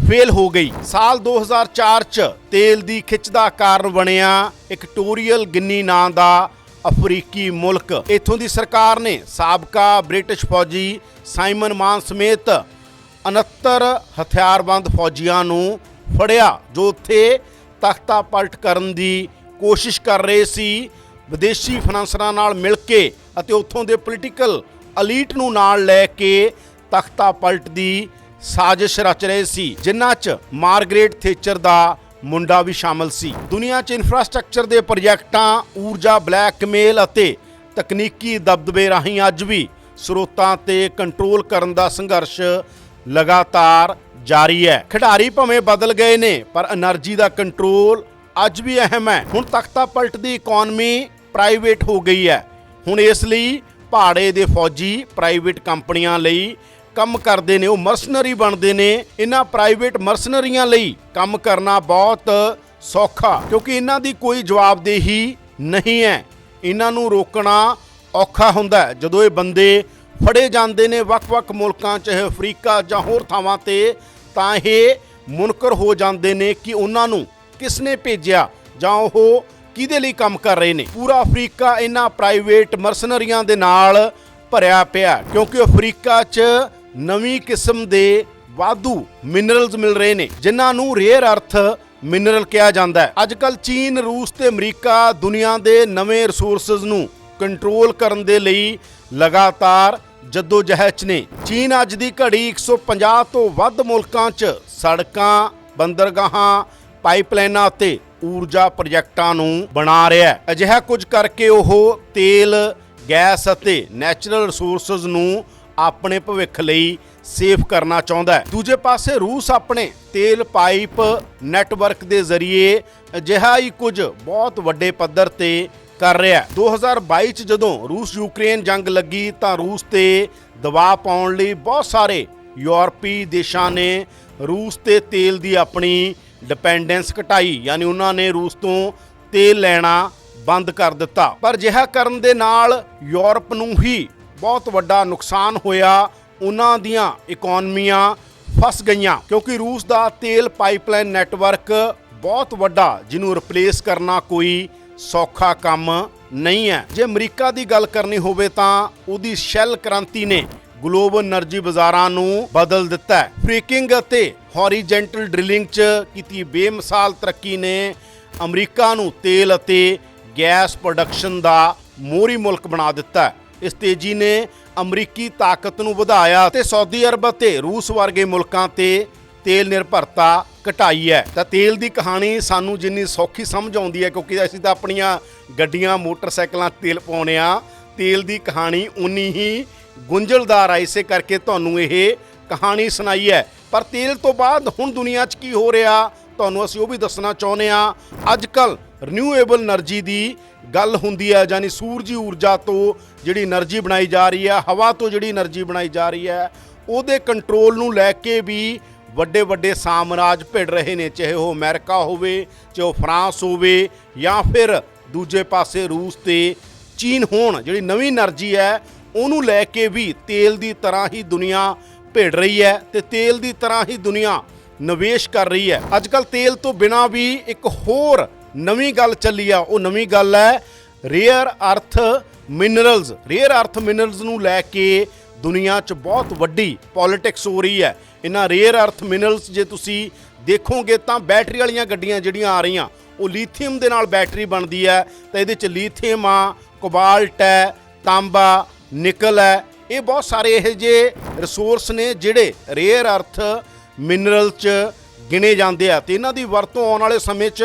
ਫੇਲ ਹੋ ਗਈ। ਸਾਲ 2004 ਚ ਤੇਲ ਦੀ ਖਿੱਚ ਦਾ ਕਾਰਨ ਬਣਿਆ ਇਕਟੋਰੀਅਲ ਗਿੰਨੀ ਨਾਂ ਦਾ ਅਫਰੀਕੀ ਮੁਲਕ। ਇਥੋਂ ਦੀ ਸਰਕਾਰ ਨੇ ਸਾਬਕਾ ਬ੍ਰਿਟਿਸ਼ ਫੌਜੀ ਸਾਈਮਨ ਮਾਨ ਸਮੇਤ 69 ਹਥਿਆਰਬੰਦ ਫੌਜੀਆਂ ਨੂੰ ਫੜਿਆ, ਜੋ ਉੱਥੇ ਤਖਤਾ ਪਲਟ ਕਰਨ ਦੀ ਕੋਸ਼ਿਸ਼ ਕਰ ਰਹੇ ਸੀ। ਵਿਦੇਸ਼ੀ ਫਾਈਨਾਂਸਰਾਂ ਨਾਲ ਮਿਲ ਕੇ ਅਤੇ ਉੱਥੋਂ ਦੇ ਪੋਲੀਟੀਕਲ ਅਲੀਟ ਨੂੰ ਨਾਲ ਲੈ ਕੇ ਤਖਤਾ ਪਲਟ ਦੀ ਸਾਜ਼ਿਸ਼ ਰਚ ਰਹੇ ਸੀ, ਜਿਨ੍ਹਾਂ 'ਚ ਮਾਰਗਰੇਟ ਥੇਚਰ ਦਾ ਮੁੰਡਾ ਵੀ ਸ਼ਾਮਲ ਸੀ। ਦੁਨੀਆ 'ਚ ਇਨਫਰਾਸਟ੍ਰਕਚਰ ਦੇ ਪ੍ਰੋਜੈਕਟਾਂ ਊਰਜਾ ਬਲੈਕਮੇਲ ਅਤੇ ਤਕਨੀਕੀ ਦਬਦਬੇ ਰਾਹੀਂ ਅੱਜ ਵੀ ਸਰੋਤਾਂ ਤੇ ਕੰਟਰੋਲ ਕਰਨ ਦਾ ਸੰਘਰਸ਼ ਲਗਾਤਾਰ ਜਾਰੀ ਹੈ। ਖਿਡਾਰੀ ਭਵੇਂ ਬਦਲ ਗਏ ਨੇ, ਪਰ એનર્ਜੀ ਦਾ ਕੰਟਰੋਲ ਅੱਜ ਵੀ ਅਹਿਮ ਹੈ। ਹੁਣ ਤਖਤਾ ਪਲਟ ਦੀ ਇਕਨੋਮੀ ਪ੍ਰਾਈਵੇਟ ਹੋ ਗਈ ਹੈ। ਹੁਣ ਇਸ ਲਈ ਪਹਾੜੇ ਦੇ ਫੌਜੀ ਪ੍ਰਾਈਵੇਟ ਕੰਪਨੀਆਂ ਲਈ ਕੰਮ ਕਰਦੇ ਨੇ, ਉਹ ਮਰਸਨਰੀ ਬਣਦੇ ਨੇ, ਇਹਨਾਂ ਪ੍ਰਾਈਵੇਟ ਮਰਸਨਰੀਆਂ ਲਈ ਕੰਮ ਕਰਨਾ ਬਹੁਤ ਸੌਖਾ, ਕਿਉਂਕਿ ਇਹਨਾਂ ਦੀ ਕੋਈ ਜਵਾਬਦੇਹੀ ਨਹੀਂ ਹੈ। ਇਹਨਾਂ ਨੂੰ ਰੋਕਣਾ ਔਖਾ ਹੁੰਦਾ ਜਦੋਂ ਇਹ ਬੰਦੇ ਫੜੇ ਜਾਂਦੇ ਨੇ ਵੱਖ-ਵੱਖ ਮੁਲਕਾਂ, ਚਾਹੇ ਅਫਰੀਕਾ ਜਾਂ ਹੋਰ ਥਾਵਾਂ ਤੇ, ਤਾਂ ਇਹ ਮੁਨਕਰ ਹੋ ਜਾਂਦੇ ਨੇ ਕਿ ਉਹਨਾਂ ਨੂੰ ਕਿਸ ਨੇ ਭੇਜਿਆ ਜਾਂ ਉਹ ਕਿਹਦੇ ਲਈ ਕੰਮ ਕਰ ਰਹੇ ਨੇ। ਪੂਰਾ ਅਫਰੀਕਾ ਇਹਨਾਂ ਪ੍ਰਾਈਵੇਟ ਮਰਸਨਰੀਆਂ ਦੇ ਨਾਲ ਭਰਿਆ ਪਿਆ ਕਿਉਂਕਿ ਅਫਰੀਕਾ 'ਚ ਨਵੀਂ ਕਿਸਮ ਦੇ ਵਾਧੂ ਮਿਨਰਲਸ ਮਿਲ ਰਹੇ ਨੇ, ਜਿਨ੍ਹਾਂ ਨੂੰ ਰੇਅਰ ਅਰਥ ਮਿਨਰਲ ਕਿਹਾ ਜਾਂਦਾ ਹੈ। ਅੱਜ ਕੱਲ ਚੀਨ, ਰੂਸ ਤੇ ਅਮਰੀਕਾ ਦੁਨੀਆ ਦੇ ਨਵੇਂ ਰਿਸੋਰਸਸ ਨੂੰ ਕੰਟਰੋਲ ਕਰਨ ਦੇ ਲਈ ਲਗਾਤਾਰ ਜਦੋਜਹਿਦ 'ਚ ਨੇ। ਚੀਨ ਅੱਜ ਦੀ ਘੜੀ 150 ਤੋਂ ਵੱਧ ਮੁਲਕਾਂ 'ਚ ਸੜਕਾਂ, ਬੰਦਰਗਾਹਾਂ, ਪਾਈਪਲਾਈਨਾਂ ਅਤੇ ਊਰਜਾ ਪ੍ਰੋਜੈਕਟਾਂ ਨੂੰ ਬਣਾ ਰਿਹਾ ਹੈ। ਅਜਿਹਾ ਕੁਝ ਕਰਕੇ ਉਹ ਤੇਲ, ਗੈਸ ਅਤੇ ਨੈਚੁਰਲ ਰਿਸੋਰਸਸ ਨੂੰ ਆਪਣੇ ਭਵਿੱਖ ਲਈ ਸੇਫ ਕਰਨਾ ਚਾਹੁੰਦਾ ਹੈ। ਦੂਜੇ ਪਾਸੇ ਰੂਸ ਆਪਣੇ ਤੇਲ ਪਾਈਪ ਨੈਟਵਰਕ ਦੇ ਜ਼ਰੀਏ ਅਜਿਹਾ ਹੀ ਕੁਝ ਬਹੁਤ ਵੱਡੇ ਪੱਧਰ ਤੇ ਕਰ ਰਿਹਾ ਹੈ। 2022 ਚ ਜਦੋਂ ਰੂਸ ਯੂਕਰੇਨ ਜੰਗ ਲੱਗੀ ਤਾਂ ਰੂਸ ਤੇ ਦਬਾਅ ਪਾਉਣ ਲਈ ਬਹੁਤ ਸਾਰੇ ਯੂਰਪੀ ਦੇਸ਼ਾਂ ਨੇ ਰੂਸ ਤੇ ਤੇਲ ਦੀ ਆਪਣੀ ਡਿਪੈਂਡੈਂਸ ਘਟਾਈ, ਯਾਨੀ ਉਹਨਾਂ ਨੇ ਰੂਸ ਤੋਂ ਤੇਲ ਲੈਣਾ ਬੰਦ ਕਰ ਦਿੱਤਾ। ਪਰ ਜਿਹਾ ਕਰਨ ਦੇ ਨਾਲ ਯੂਰਪ ਨੂੰ ਹੀ ਬਹੁਤ ਵੱਡਾ ਨੁਕਸਾਨ ਹੋਇਆ। ਉਹਨਾਂ ਦੀਆਂ ਇਕਨੋਮੀਆਂ ਫਸ ਗਈਆਂ ਕਿਉਂਕਿ ਰੂਸ ਦਾ ਤੇਲ ਪਾਈਪਲਾਈਨ ਨੈਟਵਰਕ ਬਹੁਤ ਵੱਡਾ, ਜਿਹਨੂੰ ਰਿਪਲੇਸ ਕਰਨਾ ਕੋਈ ਸੌਖਾ ਕੰਮ ਨਹੀਂ ਹੈ। ਜੇ ਅਮਰੀਕਾ ਦੀ ਗੱਲ ਕਰਨੀ ਹੋਵੇ ਤਾਂ ਉਹਦੀ ਸ਼ੈਲ ਕ੍ਰਾਂਤੀ ਨੇ ਗਲੋਬਲ એનર્ਜੀ ਬਾਜ਼ਾਰਾਂ ਨੂੰ ਬਦਲ ਦਿੱਤਾ ਹੈ। ਫ੍ਰੀਕਿੰਗ ਅਤੇ ਹੌਰੀਜੈਂਟਲ ਡਰਿਲਿੰਗ 'ਚ ਕੀਤੀ ਬੇਮਿਸਾਲ ਤਰੱਕੀ ਨੇ ਅਮਰੀਕਾ ਨੂੰ ਤੇਲ ਅਤੇ ਗੈਸ ਪ੍ਰੋਡਕਸ਼ਨ ਦਾ ਮੋਹਰੀ ਮੁਲਕ ਬਣਾ ਦਿੱਤਾ ਹੈ। ਇਸ ਤੇਜ਼ੀ ਨੇ ਅਮਰੀਕੀ ਤਾਕਤ ਨੂੰ ਵਧਾਇਆ ਤੇ ਸਾਊਦੀ ਅਰਬ ਅਤੇ ਰੂਸ ਵਰਗੇ ਮੁਲਕਾਂ ਤੇ ਤੇਲ ਨਿਰਭਰਤਾ ਘਟਾਈ ਹੈ। ਤਾਂ ਤੇਲ ਦੀ ਕਹਾਣੀ ਸਾਨੂੰ ਜਿੰਨੀ ਸੌਖੀ ਸਮਝ ਆਉਂਦੀ ਹੈ, ਕਿਉਂਕਿ ਅਸੀਂ ਤਾਂ ਆਪਣੀਆਂ ਗੱਡੀਆਂ, ਮੋਟਰਸਾਈਕਲਾਂ, ਤੇਲ ਪਾਉਂਦੇ ਆ ਤੇਲ ਦੀ ਕਹਾਣੀ ਉਨੀ ਹੀ ਗੁੰਝਲਦਾਰ ਹੈ ਇਸੇ ਕਰਕੇ ਤੁਹਾਨੂੰ ਇਹ ਕਹਾਣੀ ਸੁਣਾਈ ਹੈ। ਪਰ ਤੇਲ ਤੋਂ ਬਾਅਦ ਹੁਣ ਦੁਨੀਆ 'ਚ ਕੀ ਹੋ ਰਿਹਾ, ਤੁਹਾਨੂੰ ਅਸੀਂ ਉਹ ਵੀ ਦੱਸਣਾ ਚਾਹੁੰਦੇ ਆ ਅੱਜ ਕੱਲ ਰਿਨਿਊਏਬਲ એનર્ਜੀ ਦੀ ਗੱਲ ਹੁੰਦੀ ਹੈ ਯਾਨੀ ਸੂਰਜੀ ਊਰਜਾ ਤੋਂ ਜਿਹੜੀ એનર્ਜੀ ਬਣਾਈ ਜਾ ਰਹੀ ਹੈ, ਹਵਾ ਤੋਂ ਜਿਹੜੀ એનર્ਜੀ ਬਣਾਈ ਜਾ ਰਹੀ ਹੈ, ਉਹਦੇ ਕੰਟਰੋਲ ਨੂੰ ਲੈ ਕੇ ਵੀ ਵੱਡੇ ਵੱਡੇ ਸਾਮਰਾਜ ਭਿੜ ਰਹੇ ਨੇ, ਚਾਹੇ ਉਹ ਅਮਰੀਕਾ ਹੋਵੇ, ਚਾਹੇ ਉਹ ਫਰਾਂਸ ਹੋਵੇ ਜਾਂ ਫਿਰ ਦੂਜੇ ਪਾਸੇ ਰੂਸ ਤੇ ਚੀਨ ਹੋਣ, ਜਿਹੜੀ ਨਵੀਂ એનર્ਜੀ ਹੈ, ਉਹਨੂੰ ਲੈ ਕੇ ਵੀ ਤੇਲ ਦੀ ਤਰ੍ਹਾਂ ਹੀ ਦੁਨੀਆ ਭਿੜ ਰਹੀ ਹੈ ਤੇ ਤੇਲ ਦੀ ਤਰ੍ਹਾਂ ਹੀ ਦੁਨੀਆ ਨਿਵੇਸ਼ ਕਰ ਰਹੀ ਹੈ। ਅੱਜ ਕੱਲ ਤੇਲ ਤੋਂ ਬਿਨਾ ਵੀ ਇੱਕ ਹੋਰ ਨਵੀਂ ਗੱਲ ਚੱਲੀ ਆ, ਉਹ ਨਵੀਂ ਗੱਲ ਹੈ ਰੇਅਰ ਅਰਥ ਮਿਨਰਲਸ ਰੇਅਰ ਅਰਥ ਮਿਨਰਲਸ ਨੂੰ ਲੈ ਕੇ ਦੁਨੀਆ 'ਚ ਬਹੁਤ ਵੱਡੀ ਪੋਲਿਟਿਕਸ ਹੋ ਰਹੀ ਹੈ। ਇਹਨਾਂ ਰੇਅਰ ਅਰਥ ਮਿਨਰਲਸ ਜੇ ਤੁਸੀਂ ਦੇਖੋਗੇ ਤਾਂ ਬੈਟਰੀ ਵਾਲੀਆਂ ਗੱਡੀਆਂ ਜਿਹੜੀਆਂ ਆ ਰਹੀਆਂ, ਉਹ ਲੀਥੀਅਮ ਦੇ ਨਾਲ ਬੈਟਰੀ ਬਣਦੀ ਹੈ। ਤਾਂ ਇਹਦੇ 'ਚ ਲੀਥੀਅਮ ਆ ਕੋਬਾਲਟ ਹੈ, ਤਾਂਬਾ ਨਿਕਲ ਹੈ। ਇਹ ਬਹੁਤ ਸਾਰੇ ਇਹ ਜੇ ਰਿਸੋਰਸ ਨੇ ਜਿਹੜੇ ਰੇਅਰ ਅਰਥ ਮਿਨਰਲ 'ਚ ਗਿਣੇ ਜਾਂਦੇ ਆ। ਤੇ ਇਹਨਾਂ ਦੀ ਵਰਤੋਂ ਆਉਣ ਵਾਲੇ ਸਮੇਂ 'ਚ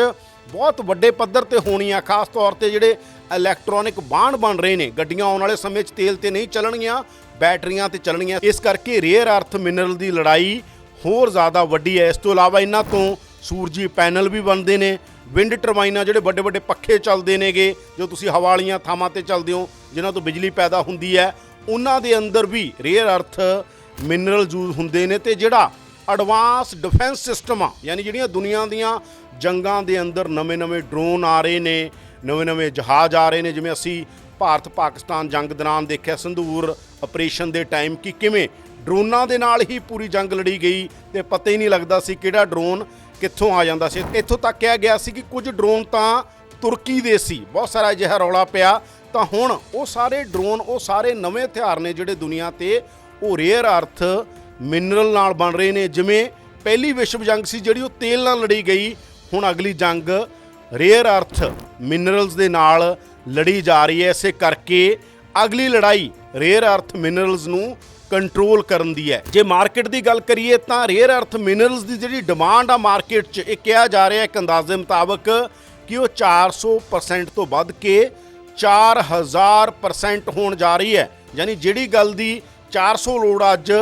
ਬਹੁਤ ਵੱਡੇ ਪੱਧਰ ਤੇ ਹੋਣੀ ਆ ਖਾਸ ਤੌਰ ਤੇ ਜਿਹੜੇ ਇਲੈਕਟ੍ਰੋਨਿਕ ਬਾਹਣ ਬਣ ਰਹੇ ਨੇ। ਗੱਡੀਆਂ ਆਉਣ ਵਾਲੇ ਸਮੇਂ 'ਚ ਤੇਲ ਤੇ ਨਹੀਂ ਚੱਲਣਗੀਆਂ, ਬੈਟਰੀਆਂ ਤੇ ਚੱਲਣਗੀਆਂ। ਇਸ ਕਰਕੇ ਰੇਅਰ ਅਰਥ ਮਿਨਰਲ ਦੀ ਲੜਾਈ ਹੋਰ ਜ਼ਿਆਦਾ ਵੱਡੀ ਹੈ। ਇਸ ਤੋਂ ਇਲਾਵਾ ਇਹਨਾਂ ਤੋਂ ਸੂਰਜੀ ਪੈਨਲ ਵੀ ਬਣਦੇ ਨੇ। ਵਿੰਡ ਟਰਬਾਈਨਾਂ ਜਿਹੜੇ ਵੱਡੇ ਵੱਡੇ ਪੱਖੇ ਚੱਲਦੇ ਨੇਗੇ, ਜੋ ਤੁਸੀਂ ਹਵਾ ਵਾਲੀਆਂ ਥਾਵਾਂ ਤੇ ਚੱਲਦੇ ਹੋ, ਜਿਨ੍ਹਾਂ ਤੋਂ ਬਿਜਲੀ ਪੈਦਾ ਹੁੰਦੀ ਹੈ, ਉਹਨਾਂ ਦੇ ਅੰਦਰ ਵੀ ਰੇਅਰ ਅਰਥ ਮਿਨਰਲ ਯੂਜ਼ ਹੁੰਦੇ ਨੇ ਤੇ ਜਿਹੜਾ ਐਡਵਾਂਸ ਡਿਫੈਂਸ ਸਿਸਟਮ ਆ, ਯਾਨੀ ਜਿਹੜੀਆਂ ਦੁਨੀਆ ਦੀਆਂ ਜੰਗਾਂ ਦੇ ਅੰਦਰ ਨਵੇਂ-ਨਵੇਂ ਡਰੋਨ ਆ ਰਹੇ ਨੇ ਨਵੇਂ-ਨਵੇਂ ਜਹਾਜ਼ ਆ ਰਹੇ ਨੇ, ਜਿਵੇਂ ਅਸੀਂ ਭਾਰਤ ਪਾਕਿਸਤਾਨ ਜੰਗ ਦੌਰਾਨ ਦੇਖਿਆ ਸੰਧੂਰ ਆਪਰੇਸ਼ਨ ਦੇ ਟਾਈਮ ਕਿ ਕਿਵੇਂ ਡਰੋਨਾਂ ਦੇ ਨਾਲ ਹੀ ਪੂਰੀ ਜੰਗ ਲੜੀ ਗਈ ਤੇ ਪਤਾ ਹੀ ਨਹੀਂ ਲੱਗਦਾ ਸੀ ਕਿਹੜਾ ਡਰੋਨ ਕਿੱਥੋਂ ਆ ਜਾਂਦਾ ਸੀ। ਇੱਥੋਂ ਤੱਕ ਕਿਹਾ ਗਿਆ ਸੀ ਕਿ ਕੁਝ ਡਰੋਨ ਤਾਂ ਤੁਰਕੀ ਦੇ ਸੀ। ਬਹੁਤ ਸਾਰਾ ਅਜਿਹਾ ਰੌਲਾ ਪਿਆ। ਤਾਂ ਹੁਣ ਉਹ ਸਾਰੇ ਡਰੋਨ ਉਹ ਸਾਰੇ ਨਵੇਂ ਹਥਿਆਰ ਨੇ ਜਿਹੜੇ ਦੁਨੀਆ ਤੇ ਉਹ ਰੇਅਰ ਅਰਥ ਮਿਨਰਲ ਨਾਲ ਬਣ ਰਹੇ ਨੇ। ਜਿਵੇਂ ਪਹਿਲੀ ਵਿਸ਼ਵ ਜੰਗ ਸੀ ਜਿਹੜੀ ਉਹ ਤੇਲ ਨਾਲ ਲੜੀ ਗਈ, ਹੁਣ ਅਗਲੀ ਜੰਗ ਰੇਅਰ ਅਰਥ ਮਿਨਰਲਸ ਦੇ ਨਾਲ ਲੜੀ ਜਾ ਰਹੀ ਹੈ। ਇਸੇ ਕਰਕੇ ਅਗਲੀ ਲੜਾਈ ਰੇਅਰ ਅਰਥ ਮਿਨਰਲਸ ਨੂੰ ਕੰਟਰੋਲ ਕਰਨ ਦੀ ਹੈ। ਜੇ ਮਾਰਕੀਟ ਦੀ ਗੱਲ ਕਰੀਏ ਤਾਂ ਰੇਅਰ ਅਰਥ ਮਿਨਰਲਸ ਦੀ ਜਿਹੜੀ ਡਿਮਾਂਡ ਆ ਮਾਰਕੀਟ 'ਚ, ਇਹ ਕਿਹਾ ਜਾ ਰਿਹਾ ਇੱਕ ਅੰਦਾਜ਼ੇ ਮੁਤਾਬਕ ਕਿ ਉਹ 400% ਤੋਂ ਵੱਧ ਕੇ 4000% ਹੋਣ ਜਾ ਰਹੀ ਹੈ। ਯਾਨੀ ਜਿਹੜੀ ਗੱਲ ਦੀ 400 ਲੋੜ ਅੱਜ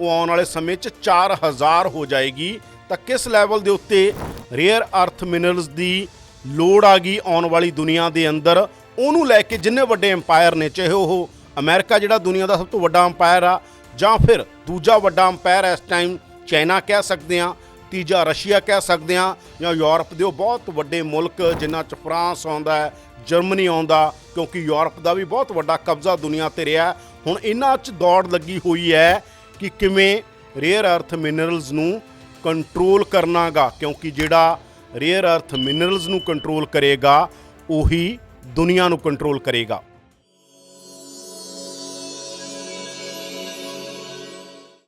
ਉਹ ਆਉਣ ਵਾਲੇ ਸਮੇਂ 'ਚ 4000 ਹੋ ਜਾਏਗੀ। ਤਾਂ ਕਿਸ ਲੈਵਲ ਦੇ ਉੱਤੇ ਰੇਅਰ ਅਰਥ ਮਿਨਰਲਸ ਦੀ ਲੋੜ ਆ ਗਈ ਆਉਣ ਵਾਲੀ ਦੁਨੀਆ ਦੇ ਅੰਦਰ? ਉਹਨੂੰ ਲੈ ਕੇ ਜਿੰਨੇ ਵੱਡੇ ਐਮਪਾਇਰ ਨੇ, ਚਾਹੇ ਉਹ ਅਮਰੀਕਾ ਜਿਹੜਾ ਦੁਨੀਆ ਦਾ ਸਭ ਤੋਂ ਵੱਡਾ ਐਮਪਾਇਰ ਆ, ਜਾਂ ਫਿਰ ਦੂਜਾ ਵੱਡਾ ਐਮਪਾਇਰ ਇਸ ਟਾਈਮ ਚਾਈਨਾ ਕਹਿ ਸਕਦੇ ਆ, ਤੀਜਾ ਰਸ਼ੀਆ ਕਹਿ ਸਕਦੇ ਆ, ਜਾਂ ਯੂਰਪ ਦੇ ਉਹ ਬਹੁਤ ਵੱਡੇ ਮੁਲਕ ਜਿਨ੍ਹਾਂ 'ਚ ਫਰਾਂਸ ਆਉਂਦਾ ਹੈ, ਜਰਮਨੀ ਆਉਂਦਾ, ਕਿਉਂਕਿ ਯੂਰਪ ਦਾ ਵੀ ਬਹੁਤ ਵੱਡਾ ਕਬਜ਼ਾ ਦੁਨੀਆ ਤੇ ਰਿਹਾ ਹੁਣ ਇਹਨਾਂ 'ਚ ਦੌੜ ਲੱਗੀ ਹੋਈ ਹੈ ਕਿ ਕਿਵੇਂ ਰੇਅਰ ਅਰਥ ਮਿਨਰਲਸ ਨੂੰ ਕੰਟਰੋਲ ਕਰਨਾਗਾ, ਕਿਉਂਕਿ ਜਿਹੜਾ ਰੇਅਰ ਅਰਥ ਮਿਨਰਲਸ ਨੂੰ ਕੰਟਰੋਲ ਕਰੇਗਾ, ਉਹੀ ਦੁਨੀਆ ਨੂੰ ਕੰਟਰੋਲ ਕਰੇਗਾ।